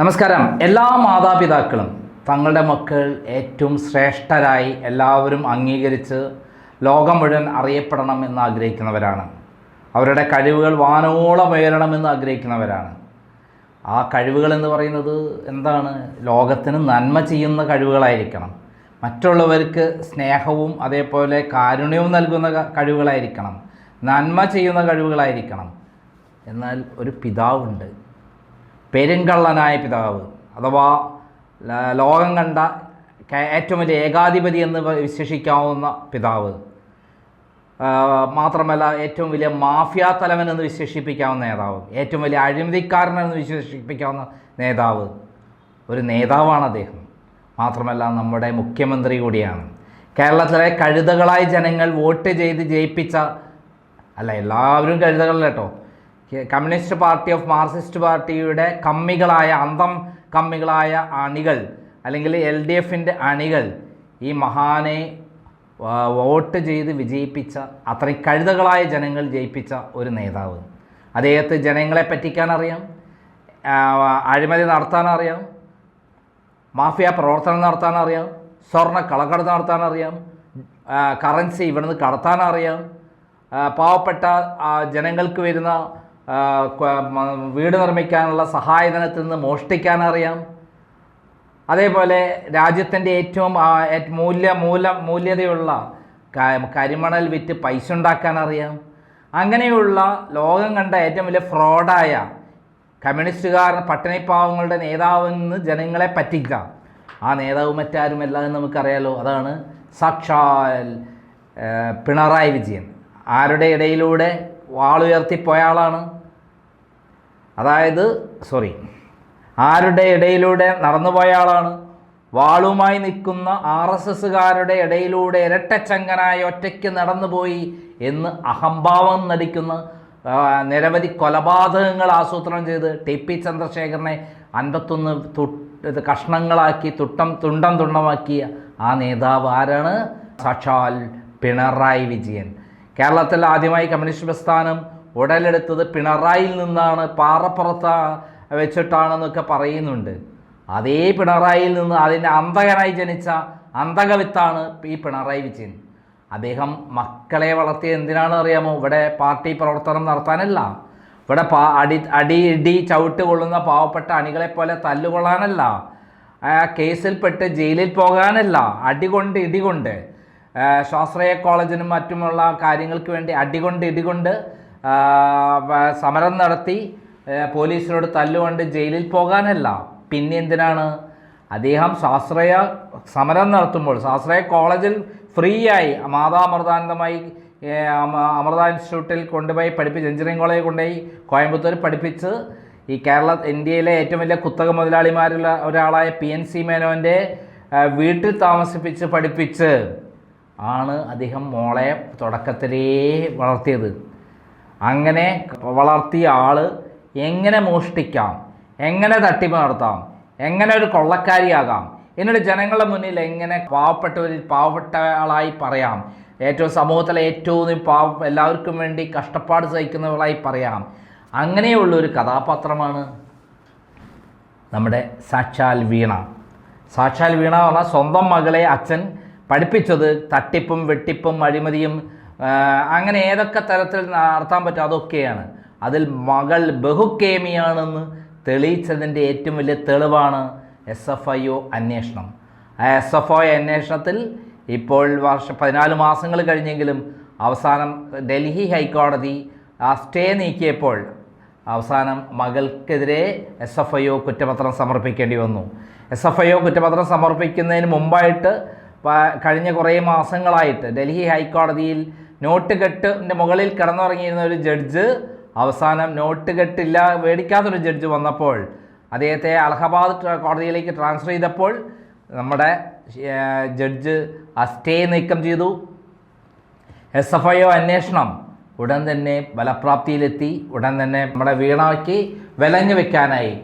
നമസ്കാരം. എല്ലാ മാതാപിതാക്കളും തങ്ങളുടെ മക്കൾ ഏറ്റവും ശ്രേഷ്ഠരായി എല്ലാവരും അംഗീകരിച്ച് ലോകം മുഴുവൻ അറിയപ്പെടണം എന്ന് ആഗ്രഹിക്കുന്നവരാണ്. അവരുടെ കഴിവുകൾ വാനോളം ഉയരണമെന്ന് ആഗ്രഹിക്കുന്നവരാണ്. ആ കഴിവുകൾ എന്ന് പറയുന്നത് എന്താണ്? ലോകത്തിന് നന്മ ചെയ്യുന്ന കഴിവുകളായിരിക്കണം. മറ്റുള്ളവർക്ക് സ്നേഹവും അതേപോലെ കാരുണ്യവും നൽകുന്ന കഴിവുകളായിരിക്കണം. നന്മ ചെയ്യുന്ന കഴിവുകളായിരിക്കണം. എന്നാൽ ഒരു പിതാവുണ്ട്. പെരുങ്കള്ളനായ പിതാവ് അഥവാ ലോകം കണ്ട ഏറ്റവും വലിയ ഏകാധിപതി എന്ന് വിശേഷിക്കാവുന്ന പിതാവ്. മാത്രമല്ല ഏറ്റവും വലിയ മാഫിയ തലവൻ എന്ന് വിശേഷിപ്പിക്കാവുന്ന നേതാവ്. ഏറ്റവും വലിയ അഴിമതിക്കാരൻ എന്ന് വിശേഷിപ്പിക്കാവുന്ന നേതാവ്. ഒരു നേതാവാണ് അദ്ദേഹം. മാത്രമല്ല നമ്മുടെ മുഖ്യമന്ത്രി കൂടിയാണ്. കേരളത്തിലെ കഴുതകളായ ജനങ്ങൾ വോട്ട് ചെയ്ത് ജയിപ്പിച്ച അല്ല എല്ലാവരും കഴുതകളല്ല കേട്ടോ കെ- കമ്മ്യൂണിസ്റ്റ് പാർട്ടി ഓഫ് മാർക്സിസ്റ്റ് പാർട്ടിയുടെ കമ്മികളായ അന്തം കമ്മികളായ അണികൾ അല്ലെങ്കിൽ എൽ ഡി എഫിന്റെ അണികൾ ഈ മഹാനെ വോട്ട് ചെയ്ത് വിജയിപ്പിച്ച അത്രയും കഴുതകളായ ജനങ്ങൾ ജയിപ്പിച്ച ഒരു നേതാവ്. അദ്ദേഹത്തെ ജനങ്ങളെ പറ്റിക്കാൻ അറിയാം അഴിമതി നടത്താൻ അറിയാം മാഫിയ പ്രവർത്തനം നടത്താൻ അറിയാം സ്വർണ കളക്കടത്ത് നടത്താൻ അറിയാം കറൻസി ഇവിടുന്ന് കടത്താൻ അറിയാം പാവപ്പെട്ട ജനങ്ങൾക്ക് വരുന്ന വീട് നിർമ്മിക്കാനുള്ള സഹായധനത്തിൽ നിന്ന് മോഷ്ടിക്കാൻ അറിയാം. അതേപോലെ രാജ്യത്തിന്റെ ഏറ്റവും മൂല്യ മൂല മൂല്യതയുള്ള കരിമണൽ വിറ്റ് പൈസ ഉണ്ടാക്കാൻ അറിയാം. അങ്ങനെയുള്ള ലോകം കണ്ട ഏറ്റവും വലിയ ഫ്രോഡായ കമ്മ്യൂണിസ്റ്റുകാർ പട്ടിണിപ്പാവങ്ങളുടെ നേതാവെന്ന് ജനങ്ങളെ പറ്റിക്കാം ആ നേതാവ് മറ്റാരുമല്ല എന്ന് നമുക്കറിയാലോ. അതാണ് സാക്ഷാൽ പിണറായി വിജയൻ. ആരുടെ ഇടയിലൂടെ വാളുയർത്തിപ്പോയ ആളാണ്? അതായത് സോറി ആരുടെ ഇടയിലൂടെ നടന്നുപോയ ആളാണ്? വാളുമായി നിൽക്കുന്ന ആർ എസ് എസ്സുകാരുടെ ഇടയിലൂടെ ഇരട്ടച്ചങ്കനായി ഒറ്റയ്ക്ക് നടന്നുപോയി എന്ന് അഹംഭാവം നടിക്കുന്ന നിരവധി കൊലപാതകങ്ങൾ ആസൂത്രണം ചെയ്ത് ടി പി ചന്ദ്രശേഖരനെ അൻപത്തൊന്ന് തു കഷ്ണങ്ങളാക്കി തുട്ടം തുണ്ടം തുണ്ടമാക്കിയ ആ നേതാവ് ആരാണ്? സാക്ഷാൽ പിണറായി വിജയൻ. കേരളത്തിൽ ആദ്യമായി കമ്മ്യൂണിസ്റ്റ് പ്രസ്ഥാനം ഉടലെടുത്തത് പിണറായിൽ നിന്നാണ് പാറപ്പുറത്ത് വെച്ചിട്ടാണെന്നൊക്കെ പറയുന്നുണ്ട്. അതേ പിണറായിൽ നിന്ന് അതിന്റെ അന്തകനായി ജനിച്ച അന്തകവിത്താണ് ഈ പിണറായി വിജയൻ. അദ്ദേഹം മക്കളെ വളർത്തിയത് എന്തിനാണെന്ന് അറിയാമോ? ഇവിടെ പാർട്ടി പ്രവർത്തനം നടത്താനല്ല. ഇവിടെ പാ അടി അടി ഇടി ചവിട്ട് കൊള്ളുന്ന പാവപ്പെട്ട അണികളെ പോലെ തല്ലുകൊള്ളാനല്ല. കേസിൽ കേസിൽപ്പെട്ട് ജയിലിൽ പോകാനല്ല. അടികൊണ്ട് ഇടികൊണ്ട് സ്വാശ്രയ കോളേജിനും മറ്റുമുള്ള കാര്യങ്ങൾക്ക് വേണ്ടി അടികൊണ്ട് ഇടികൊണ്ട് സമരം നടത്തി പോലീസിനോട് തല്ലുകൊണ്ട് ജയിലിൽ പോകാനല്ല. പിന്നെ എന്തിനാണ്? അദ്ദേഹം സ്വാശ്രയ സമരം നടത്തുമ്പോൾ സ്വാശ്രയ കോളേജിൽ ഫ്രീ ആയി മാതാമൃതാനന്ദമായി അമൃത ഇൻസ്റ്റിറ്റ്യൂട്ടിൽ കൊണ്ടുപോയി പഠിപ്പിച്ച് എഞ്ചിനീയറിംഗ് കോളേജിൽ കൊണ്ടുപോയി കോയമ്പത്തൂർ പഠിപ്പിച്ച് ഈ കേരള ഇന്ത്യയിലെ ഏറ്റവും വലിയ കുത്തക മുതലാളിമാരുള്ള ഒരാളായ പി എൻ സി മേനോന്റെ വീട്ടിൽ താമസിപ്പിച്ച് പഠിപ്പിച്ച് ആണ് അദ്ദേഹം മോളെ തുടക്കത്തിലേ വളർത്തിയത്. അങ്ങനെ വളർത്തിയ ആൾ എങ്ങനെ മോഷ്ടിക്കാം? എങ്ങനെ തട്ടിപ്പ് നടത്താം എങ്ങനെ ഒരു കൊള്ളക്കാരിയാകാം? എന്നിട്ട് ജനങ്ങളുടെ മുന്നിൽ എങ്ങനെ പാവപ്പെട്ടവരിൽ പാവപ്പെട്ട ആളായി പറയാം? ഏറ്റവും സമൂഹത്തിലെ ഏറ്റവും പാവ എല്ലാവർക്കും വേണ്ടി കഷ്ടപ്പാട് സഹിക്കുന്നവളായി പറയാം. അങ്ങനെയുള്ള ഒരു കഥാപാത്രമാണ് നമ്മുടെ സാക്ഷാൽ വീണ. സാക്ഷാൽ വീണ പറഞ്ഞാൽ സ്വന്തം മകളെ അച്ഛൻ പഠിപ്പിച്ചത് തട്ടിപ്പും വെട്ടിപ്പും അഴിമതിയും അങ്ങനെ ഏതൊക്കെ തരത്തിൽ നടത്താൻ പറ്റും അതൊക്കെയാണ്. അതിൽ മകൾ ബഹുക്കേമിയാണെന്ന് തെളിയിച്ചതിന്റെ ഏറ്റവും വലിയ തെളിവാണ് എസ് എഫ് ഐ ഒ അന്വേഷണം. ആ എസ് എഫ് ഐ അന്വേഷണത്തിൽ ഇപ്പോൾ വർഷം പതിനാല് മാസങ്ങൾ കഴിഞ്ഞെങ്കിലും അവസാനം ഡൽഹി ഹൈക്കോടതി ആ സ്റ്റേ നീക്കിയപ്പോൾ അവസാനം മകൾക്കെതിരെ എസ് എഫ് ഐ ഒ കുറ്റപത്രം സമർപ്പിക്കേണ്ടി വന്നു. എസ് എഫ് ഐ ഒ കുറ്റപത്രം സമർപ്പിക്കുന്നതിന് മുമ്പായിട്ട് കഴിഞ്ഞ കുറേ മാസങ്ങളായിട്ട് ഡൽഹി ഹൈക്കോടതിയിൽ നോട്ട് കെട്ടിന്റെ മുകളിൽ കിടന്നുറങ്ങിയിരുന്ന ഒരു ജഡ്ജ് അവസാനം നോട്ട് കെട്ടില്ല മേടിക്കാത്തൊരു ജഡ്ജ് വന്നപ്പോൾ അദ്ദേഹത്തെ അലഹബാദ് കോടതിയിലേക്ക് ട്രാൻസ്ഫർ ചെയ്തപ്പോൾ നമ്മുടെ ജഡ്ജ് ആ സ്റ്റേ നീക്കം ചെയ്തു. എസ് എഫ് ഐ ഒ അന്വേഷണം ഉടൻ തന്നെ ബലപ്രാപ്തിയിലെത്തി. ഉടൻ തന്നെ നമ്മുടെ വീണാക്കി വിലഞ്ഞു വെക്കാനായി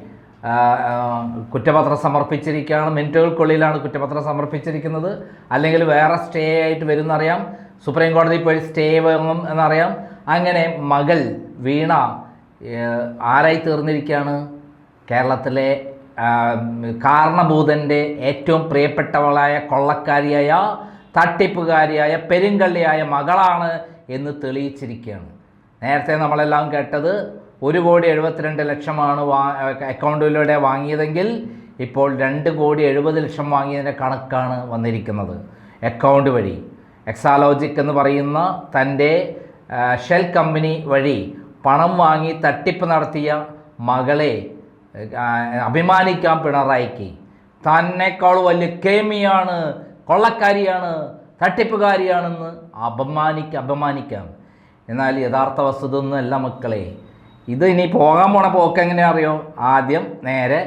കുറ്റപത്രം സമർപ്പിച്ചിരിക്കുകയാണ്. മിനിറ്റുകൾക്കുള്ളിലാണ് കുറ്റപത്രം സമർപ്പിച്ചിരിക്കുന്നത്. അല്ലെങ്കിൽ വേറെ സ്റ്റേ ആയിട്ട് വരുമെന്നറിയാം സുപ്രീം കോടതി പോയി സ്റ്റേ വാങ്ങും എന്നറിയാം. അങ്ങനെ മകൾ വീണ ആരായി തീർന്നിരിക്കുകയാണ്? കേരളത്തിലെ കാരണഭൂതന്റെ ഏറ്റവും പ്രിയപ്പെട്ടവളായ കൊള്ളക്കാരിയായ തട്ടിപ്പുകാരിയായ പെരുങ്കള്ളിയായ മകളാണ് എന്ന് തെളിയിച്ചിരിക്കുകയാണ്. നേരത്തെ നമ്മളെല്ലാം കേട്ടത് ഒരു കോടി എഴുപത്തിരണ്ട് ലക്ഷമാണ് വാ അക്കൗണ്ടിലൂടെ വാങ്ങിയതെങ്കിൽ ഇപ്പോൾ രണ്ട് കോടി എഴുപത് ലക്ഷം വാങ്ങിയതിന്റെ കണക്കാണ് വന്നിരിക്കുന്നത് അക്കൗണ്ട് വഴി. എക്സാലോജിക് എന്ന് പറയുന്ന തന്റെ ഷെൽ കമ്പനി വഴി പണം വാങ്ങി തട്ടിപ്പ് നടത്തിയ മകളെ അഭിമാനിക്കാൻ അഭിമാനിക്കാം പിണറായിക്ക്. തന്നെക്കാൾ വലിയ കേമിയാണ് കൊള്ളക്കാരിയാണ് തട്ടിപ്പുകാരിയാണെന്ന് അപമാനിക്ക അപമാനിക്കാം. എന്നാൽ യഥാർത്ഥ വസ്തുത ഒന്നുമല്ല മക്കളെ. ഇത് ഇനി പോകാൻ പോണ പോക്ക് അറിയോ? ആദ്യം നേരെ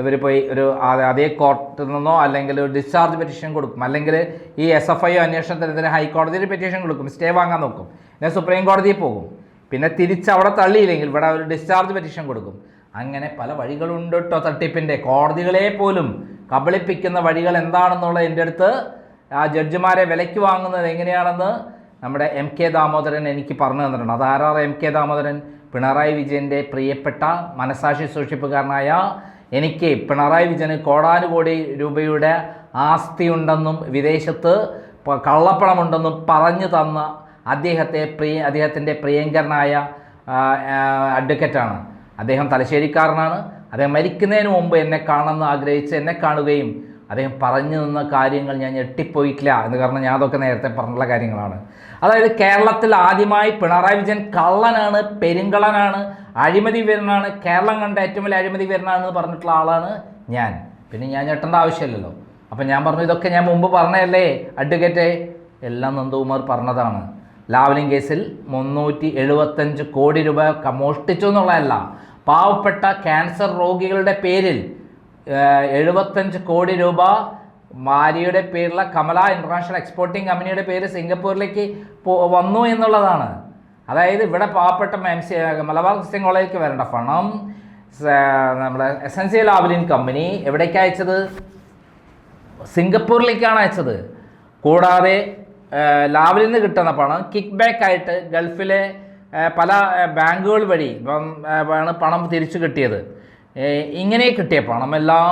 ഇവർ പോയി ഒരു അതേ കോർട്ടിൽ നിന്നോ അല്ലെങ്കിൽ ഒരു ഡിസ്ചാർജ് പെറ്റീഷൻ കൊടുക്കും. അല്ലെങ്കിൽ ഈ എസ് എഫ് ഐ അന്വേഷണത്തിന് ഹൈക്കോടതിയിൽ പെറ്റീഷൻ കൊടുക്കും. സ്റ്റേ വാങ്ങാൻ നോക്കും. പിന്നെ സുപ്രീം കോടതിയിൽ പോകും. പിന്നെ തിരിച്ച് അവിടെ തള്ളിയില്ലെങ്കിൽ ഇവിടെ ഒരു ഡിസ്ചാർജ് പെറ്റീഷൻ കൊടുക്കും. അങ്ങനെ പല വഴികളുണ്ട് കേട്ടോ തട്ടിപ്പിന്റെ കോടതികളെ പോലും കബളിപ്പിക്കുന്ന വഴികൾ എന്താണെന്നുള്ള എന്റെ അടുത്ത് ആ ജഡ്ജിമാരെ വിലയ്ക്ക് വാങ്ങുന്നത് എങ്ങനെയാണെന്ന് നമ്മുടെ എം കെ ദാമോദരൻ എനിക്ക് പറഞ്ഞു തന്നിട്ടുണ്ട്. അതാരാണ് എം കെ ദാമോദരൻ? പിണറായി വിജയന്റെ പ്രിയപ്പെട്ട മനസാക്ഷി സൂക്ഷിപ്പുകാരനായ എനിക്ക് പിണറായി വിജയന് കോടാനുകോടി രൂപയുടെ ആസ്തിയുണ്ടെന്നും വിദേശത്ത് കള്ളപ്പണമുണ്ടെന്നും പറഞ്ഞു തന്ന അദ്ദേഹത്തെ പ്രിയ അദ്ദേഹത്തിന്റെ പ്രിയങ്കരനായ അഡ്വക്കറ്റാണ്. അദ്ദേഹം തലശ്ശേരിക്കാരനാണ്. അദ്ദേഹം മരിക്കുന്നതിന് മുമ്പ് എന്നെ കാണണമെന്ന് ആഗ്രഹിച്ച് എന്നെ കാണുകയും അദ്ദേഹം പറഞ്ഞു നിന്ന കാര്യങ്ങൾ ഞാൻ ഞെട്ടിപ്പോയിട്ടില്ല എന്ന് കാരണം ഞാൻ അതൊക്കെ നേരത്തെ പറഞ്ഞുള്ള കാര്യങ്ങളാണ്. അതായത് കേരളത്തിൽ ആദ്യമായി പിണറായി വിജയൻ കള്ളനാണ് പെരുങ്കളനാണ് അഴിമതി വീരനാണ് കേരളം കണ്ട ഏറ്റവും വലിയ അഴിമതി വീരനാണെന്ന് പറഞ്ഞിട്ടുള്ള ആളാണ് ഞാൻ. പിന്നെ ഞാൻ ഞെട്ടേണ്ട ആവശ്യമില്ലല്ലോ. അപ്പം ഞാൻ പറഞ്ഞു ഇതൊക്കെ ഞാൻ മുമ്പ് പറഞ്ഞതല്ലേ? അഡ്വക്കേറ്റ് എല്ലാം നന്ദകുമാർ പറഞ്ഞതാണ്. ലാവലിംഗ് കേസിൽ മുന്നൂറ്റി എഴുപത്തഞ്ച് കോടി രൂപ മോഷ്ടിച്ചു എന്നുള്ളതല്ല. പാവപ്പെട്ട ക്യാൻസർ രോഗികളുടെ പേരിൽ എഴുപത്തഞ്ച് കോടി രൂപ ഭാര്യയുടെ പേരിലുള്ള കമല ഇന്റർനാഷണൽ എക്സ്പോർട്ടിംഗ് കമ്പനിയുടെ പേര് സിംഗപ്പൂരിലേക്ക് വന്നു എന്നുള്ളതാണ്. അതായത് ഇവിടെ പാവപ്പെട്ട എം സി മലബാർ ക്രിസ്ത്യൻ കോളേജിലേക്ക് വരേണ്ട പണം നമ്മുടെ എസൻസിയൽ ലാവലിൻ കമ്പനി എവിടേക്ക് അയച്ചത്? സിംഗപ്പൂരിലേക്കാണ് അയച്ചത്. കൂടാതെ ലാവിൽ നിന്ന് കിട്ടുന്ന പണം കിക്ക് ബാക്ക് ആയിട്ട് ഗൾഫിലെ പല ബാങ്കുകൾ വഴി ആണ് പണം തിരിച്ചു കിട്ടിയത്. ഇങ്ങനെ കിട്ടിയ പണമെല്ലാം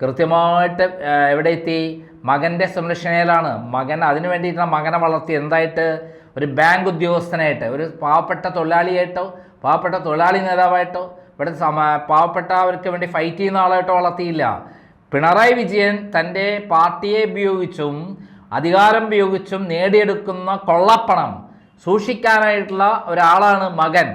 കൃത്യമായിട്ട് എവിടെ എത്തി മകന്റെ സംരക്ഷണയിലാണ്. മകൻ അതിനു വേണ്ടിയിട്ടുള്ള മകനെ വളർത്തി എന്തായിട്ട്? ഒരു ബാങ്ക് ഉദ്യോഗസ്ഥനായിട്ട് ഒരു പാവപ്പെട്ട തൊഴിലാളിയായിട്ടോ പാവപ്പെട്ട തൊഴിലാളി നേതാവായിട്ടോ ഇവിടെ സമ പാവപ്പെട്ടവർക്ക് വേണ്ടി ഫൈറ്റ് ചെയ്യുന്ന ആളായിട്ടോ വളർത്തിയില്ല. പിണറായി വിജയൻ തന്റെ പാർട്ടിയെ ഉപയോഗിച്ചും അധികാരം ഉപയോഗിച്ചും നേടിയെടുക്കുന്ന കൊള്ളപ്പണം സൂക്ഷിക്കാനായിട്ടുള്ള ഒരാളാണ് മകൻ.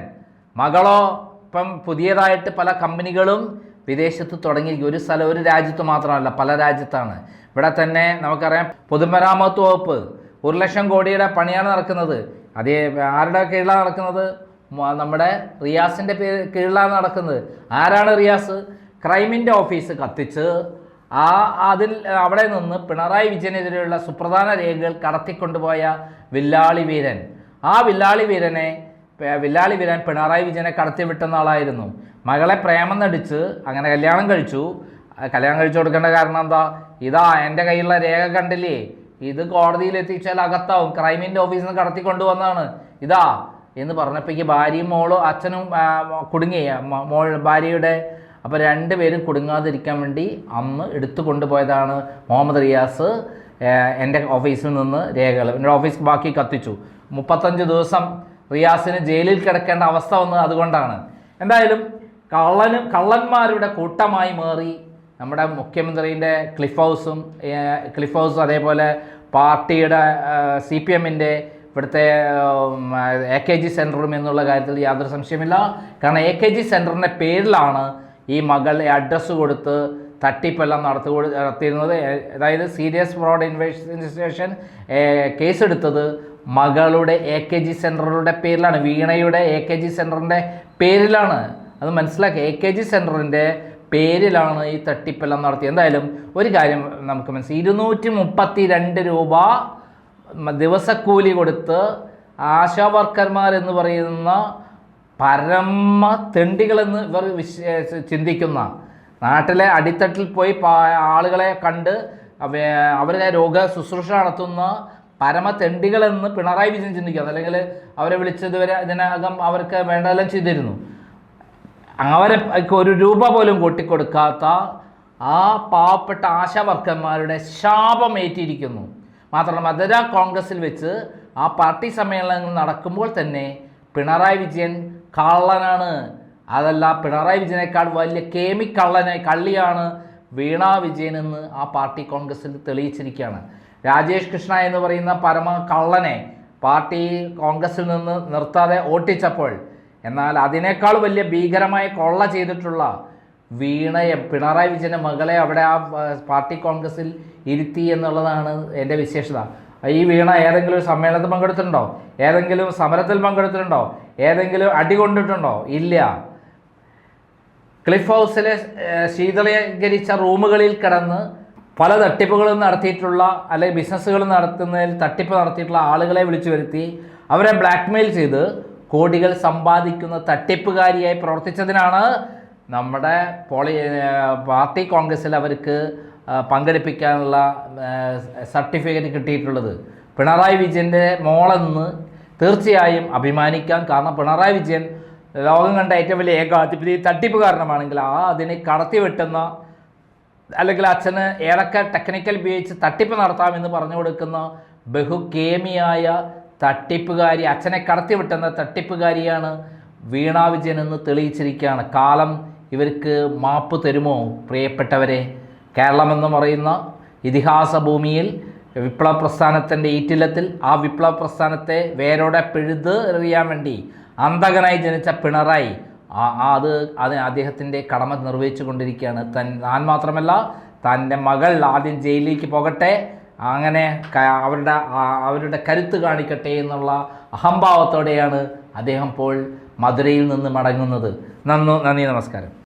മകളോ ഇപ്പം പുതിയതായിട്ട് പല കമ്പനികളും വിദേശത്ത് തുടങ്ങി ഒരു സ്ഥലം ഒരു രാജ്യത്ത് മാത്രമല്ല പല രാജ്യത്താണ്. ഇവിടെ തന്നെ നമുക്കറിയാം പൊതുമരാമത്ത് വകുപ്പ് ഒരു ലക്ഷം കോടിയുടെ പണിയാണ് നടക്കുന്നത്. അതേ ആരുടെ കീഴിലാണ് നടക്കുന്നത്? നമ്മുടെ റിയാസിന്റെ പേര് കീഴിലാണ് നടക്കുന്നത്. ആരാണ് റിയാസ്? ക്രൈമിന്റെ ഓഫീസ് കത്തിച്ച് ആ അതിൽ അവിടെ നിന്ന് പിണറായി വിജയനെതിരെയുള്ള സുപ്രധാന രേഖകൾ കടത്തിക്കൊണ്ടുപോയ വില്ലാളി വീരൻ. ആ വില്ലാളി വീരനെ വില്ലാളി വീരൻ പിണറായി വിജയനെ കടത്തി വിട്ടുന്ന ആളായിരുന്നു മകളെ പ്രേമം നടിച്ച് അങ്ങനെ കല്യാണം കഴിച്ചു. കല്യാണം കഴിച്ചു കൊടുക്കേണ്ട കാരണം എന്താ? ഇതാ എന്റെ കയ്യിലുള്ള രേഖ കണ്ടില്ലേ? ഇത് കോടതിയിൽ എത്തിച്ചാൽ അകത്താവും. ക്രൈമിന്റെ ഓഫീസിൽ നിന്ന് കടത്തി കൊണ്ടുവന്നതാണ്. ഇതാ എന്ന് പറഞ്ഞപ്പോഴേക്ക് ഭാര്യയും മോളും അച്ഛനും കുടുങ്ങി മോൾ ഭാര്യയുടെ അപ്പോൾ രണ്ടുപേരും കുടുങ്ങാതിരിക്കാൻ വേണ്ടി അന്ന് എടുത്തു കൊണ്ടുപോയതാണ് മുഹമ്മദ് റിയാസ് എന്റെ ഓഫീസിൽ നിന്ന് രേഖകൾ. എന്റെ ഓഫീസ് ബാക്കി കത്തിച്ചു. മുപ്പത്തഞ്ച് ദിവസം റിയാസിന് ജയിലിൽ കിടക്കേണ്ട അവസ്ഥ വന്നത് അതുകൊണ്ടാണ്. എന്തായാലും കള്ളനും കള്ളന്മാരുടെ കൂട്ടമായി മാറി നമ്മുടെ മുഖ്യമന്ത്രിന്റെ ക്ലിഫ് ഹൗസും ക്ലിഫ് ഹൗസും അതേപോലെ പാർട്ടിയുടെ സി പി എമ്മിന്റെ ഇവിടുത്തെ എ കെ ജി സെന്ററും എന്നുള്ള കാര്യത്തിൽ യാതൊരു സംശയമില്ല കാരണം എ കെ ജി സെന്ററിന്റെ പേരിലാണ് ഈ മകൾ അഡ്രസ്സ് കൊടുത്ത് തട്ടിപ്പെല്ലാം നടത്തി നടത്തിയിരുന്നത്. അതായത് സീരിയസ് ഫ്രോഡ് ഇൻവെസ്റ്റിഗേഷൻ കേസെടുത്തത് മകളുടെ എ കെ ജി സെന്ററുടെ പേരിലാണ്. വീണയുടെ എ കെ ജി സെന്ററിന്റെ പേരിലാണ് അത് മനസ്സിലാക്കുക എ കെ ജി സെന്ററിന്റെ പേരിലാണ് ഈ തട്ടിപ്പെല്ലാം നടത്തിയത്. എന്തായാലും ഒരു കാര്യം നമുക്ക് മനസ്സിലായി. ഇരുന്നൂറ്റി മുപ്പത്തി രണ്ട് രൂപ ദിവസക്കൂലി കൊടുത്ത് ആശാ വർക്കർമാർ എന്ന് പറയുന്ന പരമ തെണ്ടികളെന്ന് ഇവർ ചിന്തിക്കുന്ന നാട്ടിലെ അടിത്തട്ടിൽ പോയി ആളുകളെ കണ്ട് അവ- അവരുടെ രോഗ ശുശ്രൂഷ നടത്തുന്ന പരമ തെണ്ടികളെന്ന് പിണറായി വിജയൻ ചിന്തിക്കുന്നത് അല്ലെങ്കിൽ അവരെ വിളിച്ചതുവരെ ഇതിനകം അവർക്ക് വേണ്ടതെല്ലാം ചെയ്തിരുന്നു. അവരെ ഒരു രൂപ പോലും കൂട്ടിക്കൊടുക്കാത്ത ആ പാവപ്പെട്ട ആശാവർക്കന്മാരുടെ ശാപമേറ്റിരിക്കുന്നു മാത്രമല്ല മധുര കോൺഗ്രസിൽ വെച്ച് ആ പാർട്ടി സമ്മേളനങ്ങൾ നടക്കുമ്പോൾ തന്നെ പിണറായി വിജയൻ കള്ളനാണ്. അതല്ല പിണറായി വിജയനേക്കാൾ വലിയ കേമി കള്ളനെ കള്ളിയാണ് വീണ വിജയൻ എന്ന് ആ പാർട്ടി കോൺഗ്രസിൽ തെളിയിച്ചിരിക്കുകയാണ്. രാജേഷ് കൃഷ്ണ എന്ന് പറയുന്ന പരമ കള്ളനെ പാർട്ടി കോൺഗ്രസിൽ നിന്ന് നിർത്താതെ ഓട്ടിച്ചപ്പോൾ എന്നാൽ അതിനേക്കാൾ വലിയ ഭീകരമായ കൊള്ള ചെയ്തിട്ടുള്ള വീണയെ പിണറായി വിജയന്റെ മകളെ അവിടെ ആ പാർട്ടി കോൺഗ്രസിൽ ഇരുത്തി എന്നുള്ളതാണ് എന്റെ വിശേഷത. ഈ വീണ ഏതെങ്കിലും സമ്മേളനത്തിൽ പങ്കെടുത്തിട്ടുണ്ടോ? ഏതെങ്കിലും സമരത്തിൽ പങ്കെടുത്തിട്ടുണ്ടോ? ഏതെങ്കിലും അടി കൊണ്ടിട്ടുണ്ടോ? ഇല്ല. ക്ലിഫ് ഹൗസിലെ ശീതളീകരിച്ച റൂമുകളിൽ കിടന്ന് പല തട്ടിപ്പുകളും നടത്തിയിട്ടുള്ള അല്ലെങ്കിൽ ബിസിനസ്സുകൾ നടത്തുന്നതിൽ തട്ടിപ്പ് നടത്തിയിട്ടുള്ള ആളുകളെ വിളിച്ചു വരുത്തി അവരെ ബ്ലാക്ക്മെയിൽ ചെയ്ത് കോടികൾ സമ്പാദിക്കുന്ന തട്ടിപ്പുകാരിയായി പ്രവർത്തിച്ചതിനാണ് നമ്മുടെ പോളി പാർട്ടി കോൺഗ്രസ്സിൽ അവർക്ക് പങ്കെടുപ്പിക്കാനുള്ള സർട്ടിഫിക്കറ്റ് കിട്ടിയിട്ടുള്ളത്. പിണറായി വിജയന്റെ മോളെന്ന് തീർച്ചയായും അഭിമാനിക്കാൻ കാരണം പിണറായി വിജയൻ ലോകം കണ്ട ഏറ്റവും വലിയ ഏകാധിപതി തട്ടിപ്പ് കാരണമാണെങ്കിൽ ആ അതിനെ കടത്തി വെട്ടുന്ന അല്ലെങ്കിൽ അച്ഛന് ഏതൊക്കെ ടെക്നിക്കൽ ഉപയോഗിച്ച് തട്ടിപ്പ് നടത്താമെന്ന് പറഞ്ഞു കൊടുക്കുന്ന ബഹുകേമിയായ തട്ടിപ്പുകാരി അച്ഛനെ കടത്തി വെട്ടുന്ന തട്ടിപ്പുകാരിയാണ് വീണ വിജയൻ എന്ന് തെളിയിച്ചിരിക്കുകയാണ്. കാലം ഇവർക്ക് മാപ്പ് തരുമോ പ്രിയപ്പെട്ടവരെ? കേരളമെന്ന് പറയുന്ന ഇതിഹാസ ഭൂമിയിൽ വിപ്ലവ പ്രസ്ഥാനത്തിന്റെ ഈറ്റില്ലത്തിൽ ആ വിപ്ലവ പ്രസ്ഥാനത്തെ വേരോടെ പിഴുത് എറിയാൻ വേണ്ടി അന്തകനായി ജനിച്ച പിണറായി അത് അത് അദ്ദേഹത്തിന്റെ കടമ നിർവഹിച്ചു കൊണ്ടിരിക്കുകയാണ് തൻ താൻ മാത്രമല്ല തന്റെ മകൾ ആദ്യം ജയിലിലേക്ക് പോകട്ടെ അങ്ങനെ അവരുടെ അവരുടെ കരുത്ത് കാണിക്കട്ടെ എന്നുള്ള അഹംഭാവത്തോടെയാണ് അദ്ദേഹം ഇപ്പോൾ മധുരയിൽ നിന്ന് മടങ്ങുന്നത്. നന്നു നന്ദി നമസ്കാരം.